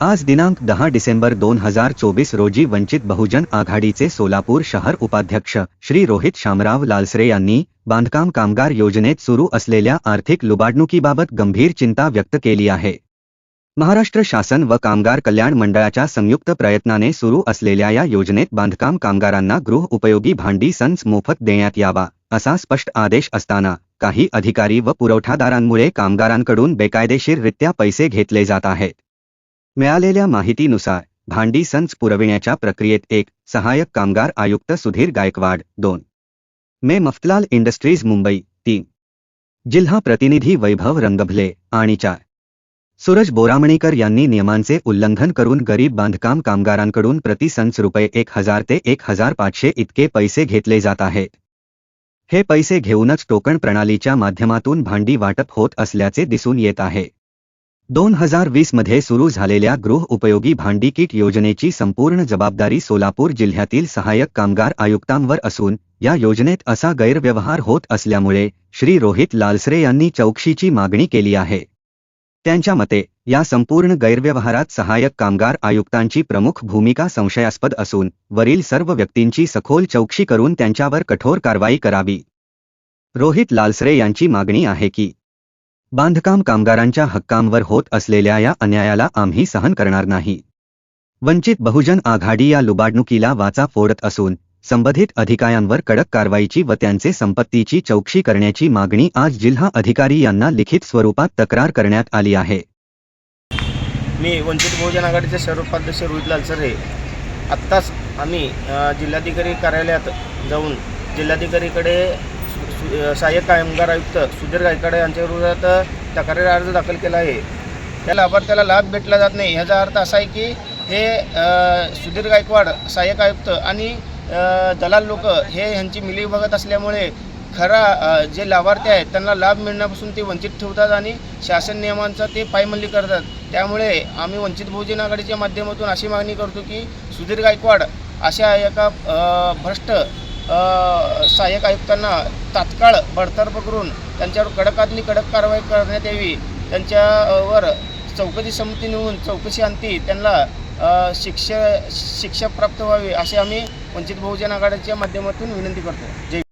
आज दिनांक दहा डिसेंबर दोन हजार चोवीस रोजी वंचित बहुजन आघाडीचे सोलापूर शहर उपाध्यक्ष श्री रोहित शामराव लालसरे यांनी बांधकाम कामगार योजनेत सुरू असलेल्या आर्थिक लुबाडणुकीबाबत गंभीर चिंता व्यक्त केली आहे. महाराष्ट्र शासन व कामगार कल्याण मंडळाच्या संयुक्त प्रयत्नाने सुरू असलेल्या या योजनेत बांधकाम कामगारांना गृह उपयोगी भांडी सन्स मोफत देण्यात यावा असा स्पष्ट आदेश असताना काही अधिकारी व पुरवठादारांमुळे कामगारांकडून बेकायदेशीररित्या पैसे घेतले जात आहेत. मिळालेल्या माहितीनुसार भांडी संच पुरविण्याच्या प्रक्रियेत एक सहाय्यक कामगार आयुक्त सुधीर गायकवाड दोन. मे मफतलाल इंडस्ट्रीज मुंबई तीन. जिल्हा प्रतिनिधी वैभव रंगभले आणि चार. सूरज बोरामणीकर यांनी नियमांचे उल्लंघन करून गरीब बांधकाम कामगारांकडून प्रति संच रुपये एक हजार ते एक हजार पाचशे इतके पैसे घेतले जात आहेत. हे पैसे घेऊनच टोकन प्रणालीच्या माध्यमातून भांडी वाटप होत असल्याचे दिसून येत आहे. दोन हजार वीसमध्ये सुरू झालेल्या गृह उपयोगी भांडी किट योजनेची संपूर्ण जबाबदारी सोलापूर जिल्ह्यातील सहाय्यक कामगार आयुक्तांवर असून या योजनेत असा गैरव्यवहार होत असल्यामुळे श्री रोहित लालसरे यांनी चौकशीची मागणी केली आहे. त्यांच्या मते या संपूर्ण गैरव्यवहारात सहाय्यक कामगार आयुक्तांची प्रमुख भूमिका संशयास्पद असून वरील सर्व व्यक्तींची सखोल चौकशी करून त्यांच्यावर कठोर कारवाई करावी. रोहित लालसरे यांची मागणी आहे की बांधकाम कामगारांच्या हक्कांवर होत असलेल्या या अन्यायाला आम्ही सहन करणार नाही. वंचित बहुजन आघाडी या लुबाडणुकीला वाचा फोडत असून संबंधित अधिकाऱ्यांवर कडक कारवाईची व त्यांचे संपत्तीची चौकशी करण्याची मागणी आज जिल्हा अधिकारी यांना लिखित स्वरूपात तक्रार करण्यात आली आहे. मी वंचित बहुजन आघाडीचे सर्वोपाध्यक्ष रोहित लालसरे आत्ताच आम्ही जिल्हाधिकारी कार्यालयात जाऊन जिल्हाधिकारीकडे सहाय्यक कामगार आयुक्त सुधीर गायकवाड यांच्या विरोधात तक्रारी अर्ज दाखल केला आहे. त्या लाभार्थ्याला लाभ भेटला जात नाही. ह्याचा अर्थ असा आहे की हे सुधीर गायकवाड सहाय्यक आयुक्त आणि दलाल लोक हे ह्यांची मिलीभगत असल्यामुळे खरा जे लाभार्थी आहेत त्यांना लाभ मिळण्यापासून ते वंचित ठेवतात आणि शासन नियमांचा ते पायमल्ली करतात. त्यामुळे आम्ही वंचित बहुजन आघाडीच्या माध्यमातून अशी मागणी करतो की सुधीर गायकवाड अशा एका भ्रष्ट सहाय्यक आयुक्तांना तात्काळ बडतर्फ करून त्यांच्यावर कडकातली कडक कारवाई करण्यात यावी. त्यांच्यावर चौकशी समिती नेऊन चौकशी अंती त्यांना शिक्षा शिक्षा प्राप्त व्हावी असे आम्ही वंचित बहुजन आघाडीच्या माध्यमातून विनंती करतो. जय